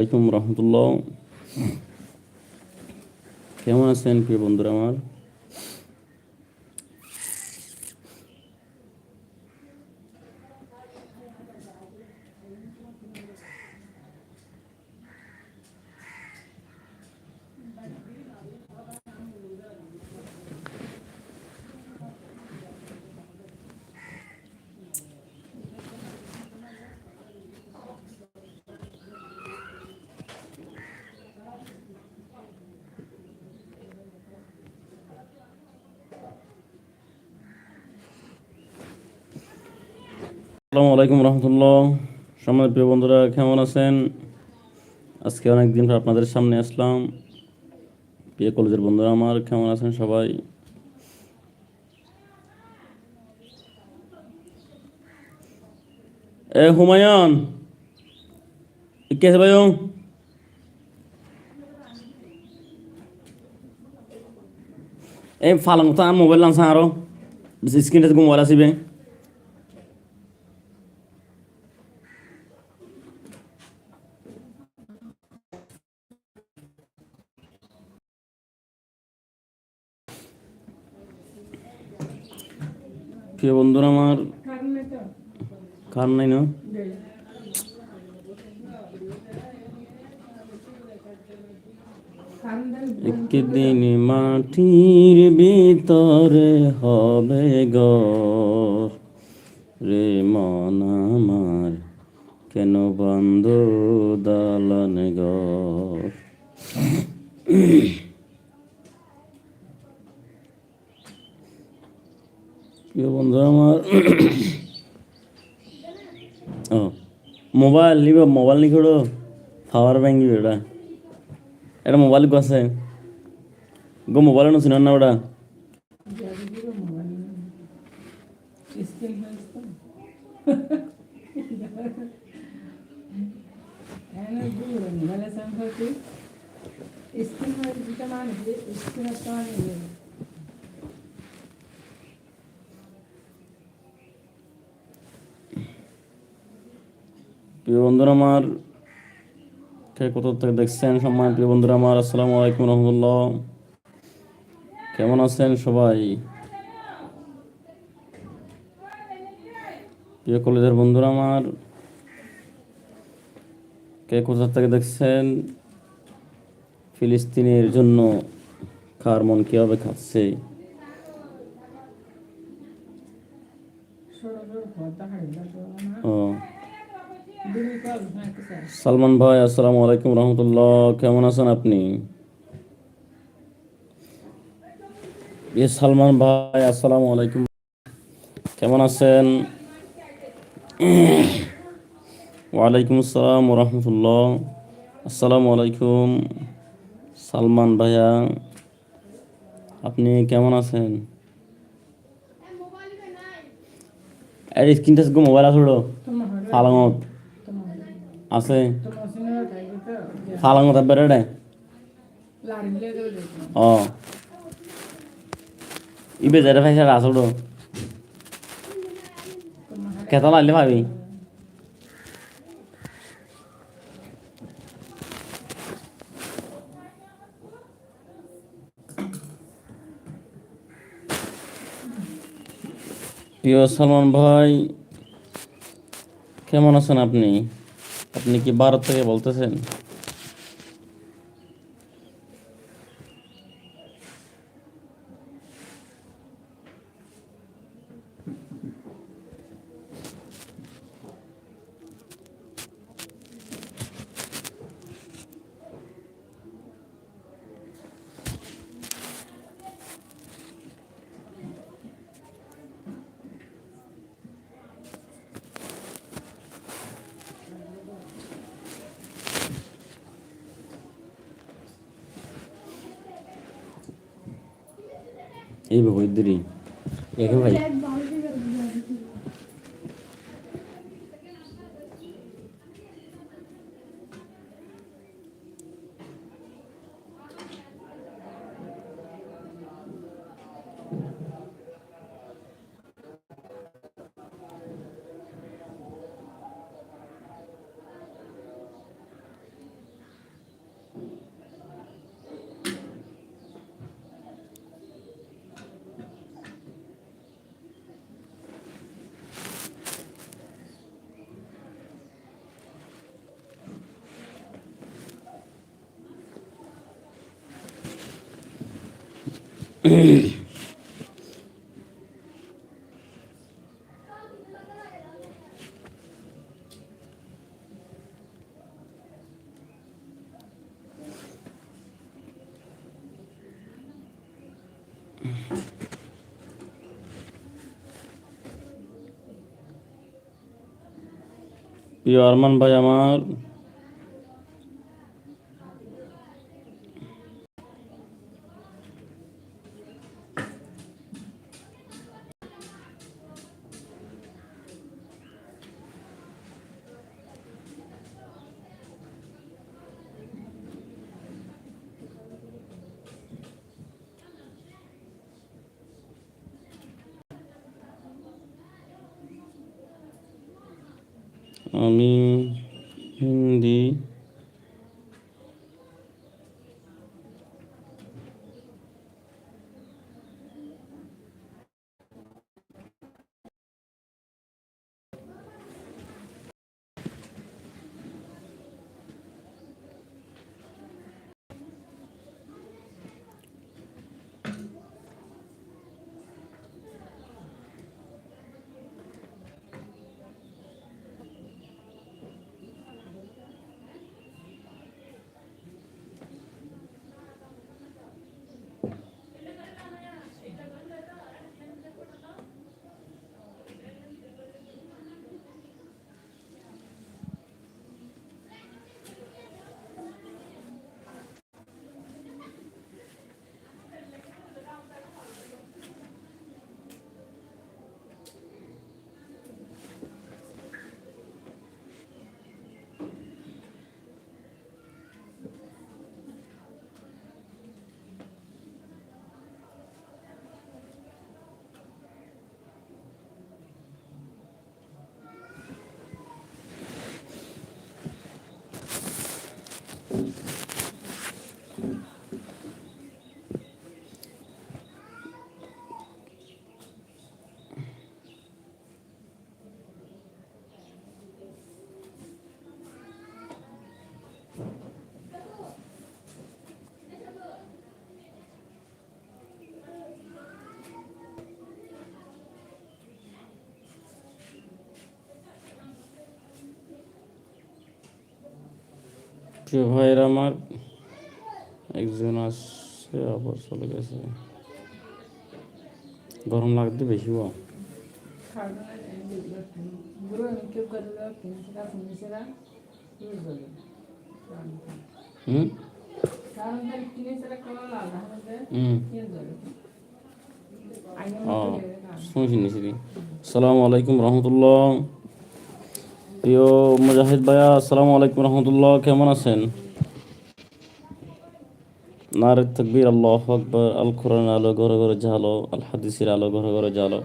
আলাইকুম রহমতুল্লাহ। কেমন আছেন প্রিয় বন্ধুরা আমার? আসসালামু আলাইকুম রহমতুল্লাহ। সময় প্রিয় বন্ধুরা, কেমন আছেন? আজকে অনেক দিন আপনাদের সামনে আসলাম। প্রিয় কলেজের বন্ধুরা আমার, কেমন আছেন সবাই? এ হুমায়ুন কে আছে ভাই এই ফালাং তো মোবাইল লাংসা আরও। স্ক্রিনটা মোবাইল আসিবে প্রিয় বন্ধুরা, আমার কার নাই না? একদিন মাটির ভিতরে হবে গর রে মন আমার কেন বন্ধ দালান গর প্রিয় বন্ধু আমার ও মোবাইল নিব মোবাইল নিখড়ো পাওয়ার নিবে এটা এটা মোবাইল আছে গো মোবাইল নো না ওটা প্রিয় বন্ধুরা আমার, কে কোথা থেকে দেখছেন সম্মান প্রিয় বন্ধুরা আমার, আসসালামু আলাইকুম রহমতুল্লাহ। কেমন আছেন সবাই? প্রিয় কলেজের বন্ধুরা আমার, কে কোথা থেকে দেখছেন? ফিলিস্তিনের জন্য কার মন কীভাবে খাচ্ছে? ও। সালমান ভাই আসসালামু আলাইকুম রহমতুল্লাহ। কেমন আছেন আপনি? সালমান ভাই আসসালামু আলাইকুম। কেমন আছেন? ওয়ালাইকুম আসসালাম রহমতুল্লাহ আসসালামু আলাইকুম সালমান ভাইয়া। আপনি কেমন আছেন? এর স্ক্রিন টাচ গো মোবাইল আছে? আছে ফালাঙত বেড়ে ও। ইবে যেটা ভাই সেটা আসল কেতা লাগলে ভাবি? প্রিয় সালমান ভাই, কেমন আছেন আপনি? আপনি কি ভারত থেকে বলতেছেন? এই বাবু ইদ্রি একে ভাই? প্রিয় আরমান ভাই আমার আমি প্রিয় ভাইয়ের আমার একজন আসছে আবার চলে গেছে। গরম লাগতে বেশি বা হুম? শুনছি আসসালামু আলাইকুম রহমতুল্লাহ। প্রিয় মুজাহিদ ভাইয়া আসসালামু আলাইকুম রহমতুল্লাহ কেমন আছেন নারে তকবীর আল্লাহ আকবর আল কোরআন আলো ঘরে ঘরে জালো আল হাদিসের আলো ঘরে ঘরে জালো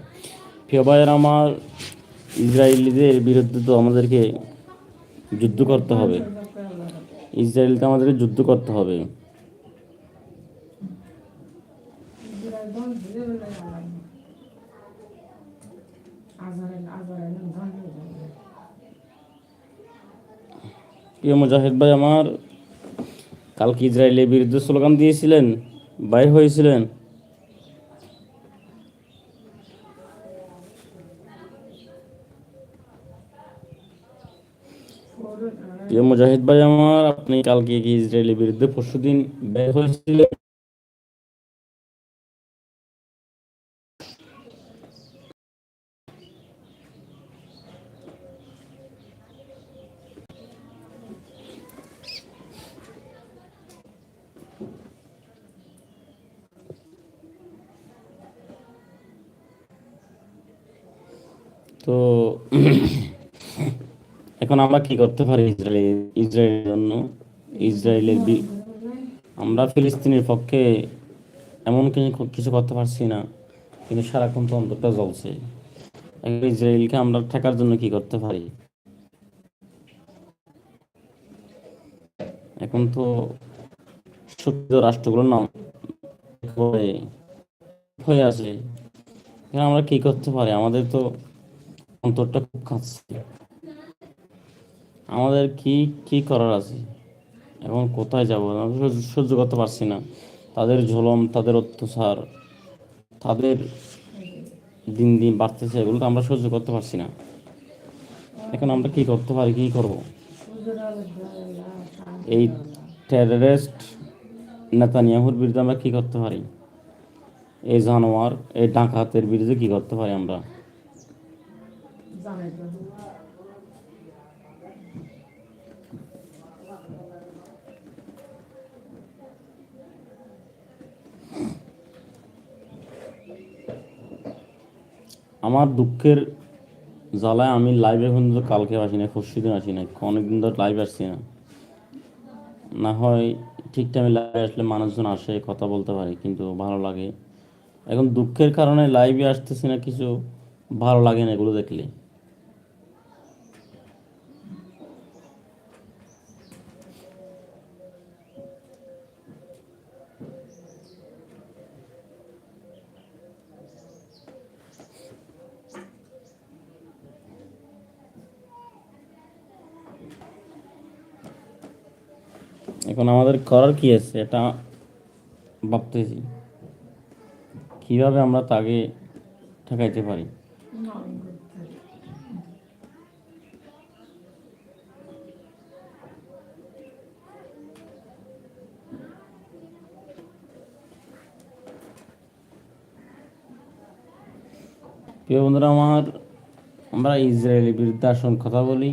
প্রিয় ভাইয়ের আমার ইসরায়েলিদের বিরুদ্ধে তো আমাদেরকে যুদ্ধ করতে হবে ইসরায়েলকে আমাদেরকে যুদ্ধ করতে হবে প্রিয় মুজাহিদ ভাই আমার, কালকে ইসরায়েলের বিরুদ্ধে স্লোগান দিয়েছিলেন, বাইর হয়েছিলেন। প্রিয় মুজাহিদ ভাই আমার, আপনি কালকে কি ইসরায়েলের বিরুদ্ধে পরশুদিন বের হয়েছিলেন। তো এখন আমরা কি করতে পারি ইসরায়েল, ইসরায়েলের জন্য? ইসরায়েলের আমরা ফিলিস্তিনের পক্ষে এমন কিছু করতে পারছি না, কিন্তু সারাক্ষণ তো অন্তরটা জ্বলছে। ইসরায়েলকে আমরা ঠেকার জন্য কি করতে পারি? এখন তো সত্য রাষ্ট্রগুলোর নাম হয়ে আছে। আমরা কি করতে পারি? আমাদের তো অন্তরটা খুব কাঁদছে আমাদের কি কি করার আছে? এখন কোথায় যাব? আমরা সহ্য- করতে পারছি না। তাদের ঝলম, তাদের অত্যাচার, তাদের দিন দিন বাড়তেছে, এগুলো তো আমরা সহ্য করতে পারছি না। এখন আমরা কি করতে পারি, কি করব? এই টেররিস্ট নেতানিয়াহুর বিরুদ্ধে আমরা কি করতে পারি? এই জানোয়ার, এই ডাকাতের বিরুদ্ধে কি করতে পারি আমরা? আমার দুঃখের জ্বালায় আমি লাইভে কিন্তু কালকে আসি না পরশু দিন আসি না অনেকদিন ধরে লাইভ আসছি না। না হয় ঠিক টাইমে লাইভে আসলে মানুষজন আসে, কথা বলতে পারে, কিন্তু ভালো লাগে। এখন দুঃখের কারণে লাইভে আসতেছি না, কিছু ভালো লাগে না এগুলো দেখলে। এখন আমাদের করার কি আছে এটা ভাবতেছি। কীভাবে আমরা তাকে ঠেকাইতে পারি? প্রিয় বন্ধুরা, আমার আমরা ইসরায়েলের বিরুদ্ধে আসুন কথা বলি।